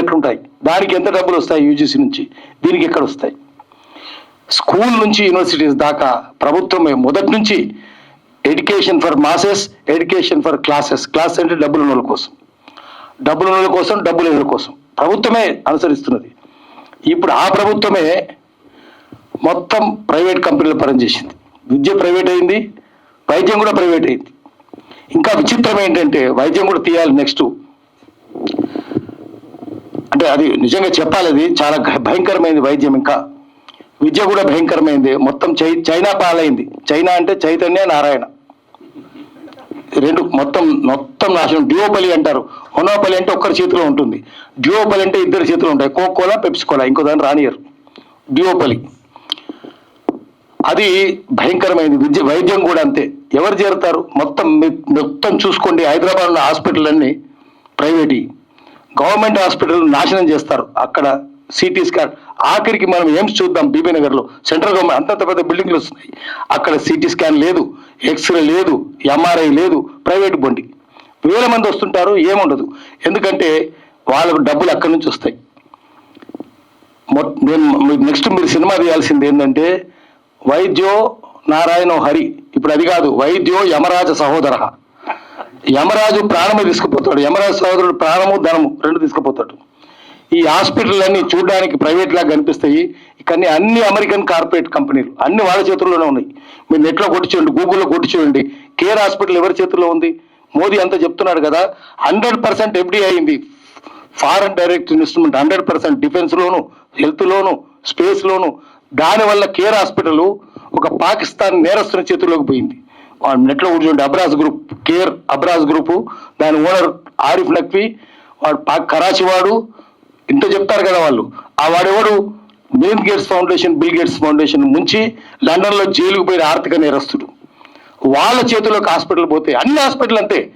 ఎట్లుంటాయి? దానికి ఎంత డబ్బులు వస్తాయి యూజీసీ నుంచి? దీనికి ఎక్కడ వస్తాయి? స్కూల్ నుంచి యూనివర్సిటీస్ దాకా ప్రభుత్వమే మొదటి నుంచి education for masses education for classes. Class అంటే డబ్బులు ఉన్నోళ్ళ కోసం. డబ్బులు ఉన్నోళ్ళ కోసం డబ్బులు లేని కోసం? ప్రభుత్వమే అనుసరిస్తున్నది. ఇప్పుడు ఆ ప్రభుత్వమే మొత్తం ప్రైవేట్ కంపెనీలు పనిచేసింది విద్య ప్రైవేట్ అయింది వైద్యం కూడా ప్రైవేట్ అయింది. ఇంకా విచిత్రం ఏంటంటే వైద్యం కూడా తీయాలి నెక్స్ట్. అంటే అది నిజంగా చెప్పాలి అది చాలా భయంకరమైనది వైద్యం ఇంకా. విద్య కూడా భయంకరమైంది. మొత్తం చై చైనా పాలైంది. చైనా అంటే చైతన్య నారాయణ. రెండు మొత్తం మొత్తం నాశనం. డ్యూపలి అంటారు. హొనోపలి అంటే ఒక్కరి చేతిలో ఉంటుంది. డ్యూపలి అంటే ఇద్దరు చేతిలో ఉంటాయి. Coca Cola Pepsi Cola. ఇంకో దాన్ని రానియరు డ్యూపలి అది భయంకరమైనది విద్య వైద్యం కూడా అంతే. ఎవరు చేరుతారు? మొత్తం మొత్తం చూసుకోండి. హైదరాబాద్లో హాస్పిటల్ అన్ని ప్రైవేట్ గవర్నమెంట్ హాస్పిటల్ నాశనం చేస్తారు. అక్కడ సిటీ స్కాన్ ఆఖరికి మనం ఏమ్స్ చూద్దాం బీబీ నగర్లో. సెంట్రల్ గవర్నమెంట్ అంతంత పెద్ద బిల్డింగ్లు వస్తున్నాయి. అక్కడ సిటీ స్కాన్ లేదు. ఎక్స్రే లేదు. ఎంఆర్ఐ లేదు. ప్రైవేట్ బండి. వేల మంది వస్తుంటారు. ఏముండదు. ఎందుకంటే వాళ్ళకు డబ్బులు అక్కడి నుంచి వస్తాయి. మొ- నెక్స్ట్ మీరు సినిమా తీయాల్సింది ఏంటంటే వైద్యో నారాయణో హరి. ఇప్పుడు అది కాదు. వైద్యో యమరాజ సహోదర యమరాజు ప్రాణము తీసుకుపోతాడు. యమరాజు సోదరుడు ప్రాణము ధనము రెండు తీసుకుపోతాడు. ఈ హాస్పిటల్ అన్ని చూడడానికి ప్రైవేట్ లాగా కనిపిస్తాయి. కానీ అన్ని అమెరికన్ కార్పొరేట్ కంపెనీలు. అన్ని వాళ్ళ చేతుల్లోనే ఉన్నాయి. మీరు నెట్లో కొట్టి చూడండి గూగుల్లో కొట్టి చూడండి కేర్ హాస్పిటల్ ఎవరి చేతుల్లో ఉంది? మోదీ అంతా చెప్తున్నాడు కదా హండ్రెడ్ పర్సెంట్ ఎఫ్డీ అయింది. Foreign direct investment hundred percent డిఫెన్స్లోను హెల్త్లోను స్పేస్లోను దానివల్ల కేర్ హాస్పిటల్ ఒక పాకిస్తాన్ నేరస్తుని చేతుల్లోకి పోయింది. నెట్లో కూర్చుంటే చూడండి Abraaj group care Abraaj group దాని ఓనర్ ఆరిఫ్ నక్వి వాడు పాక్ కరాచీ వాడు ఇంత చెప్తారు కదా వాళ్ళు. ఆ వాడెవడు? Main Gates foundation Bill Gates foundation ముంచి లండన్లో జైలుకు పోయిన ఆర్థిక నేరస్తుడు. వాళ్ళ చేతిలోకి హాస్పిటల్ పోతే అన్ని హాస్పిటల్ అంతే.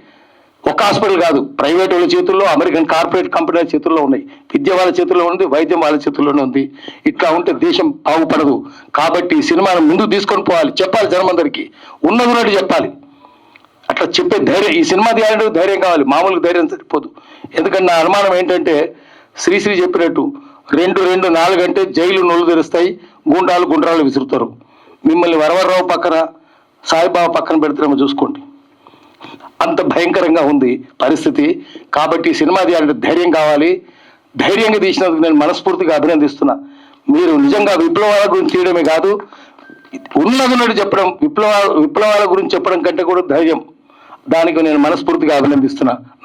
ఒక హాస్పిటల్ కాదు ప్రైవేట్ వాళ్ళ చేతుల్లో అమెరికన్ కార్పొరేట్ కంపెనీల చేతుల్లో ఉన్నాయి. విద్య వాళ్ళ చేతుల్లో ఉంది వైద్యం వాళ్ళ చేతుల్లోనే ఉంది. ఇట్లా ఉంటే దేశం బాగుపడదు. కాబట్టి సినిమాను ముందుకు తీసుకొని పోవాలి. చెప్పాలి జనమందరికీ. ఉన్నది ఉన్నట్టు చెప్పాలి. అట్లా చెప్పే ధైర్యం ఈ సినిమా తీయాలంటే ధైర్యం కావాలి. మామూలుగా ధైర్యం సరిపోదు. ఎందుకంటే నా అనుమానం ఏంటంటే శ్రీశ్రీ చెప్పినట్టు రెండు రెండు నాలుగు అంటే జైలు నొల్లు తెరుస్తాయి గుండాలు గుండ్రాలు విసురుతారు. మిమ్మల్ని వరవరరావు పక్కన సాయిబాబా పక్కన పెడతారేమో చూసుకోండి. అంత భయంకరంగా ఉంది పరిస్థితి. కాబట్టి సినిమా తీయాలంటే ధైర్యం కావాలి. ధైర్యంగా తీసినందుకు నేను మనస్ఫూర్తిగా అభినందిస్తున్నా. మీరు నిజంగా విప్లవాల గురించి తీయడమే కాదు ఉన్నది చెప్పడం విప్లవ విప్లవాల గురించి చెప్పడం కంటే కూడా ధైర్యం. దానికి నేను మనస్ఫూర్తిగా అభినందిస్తున్నా.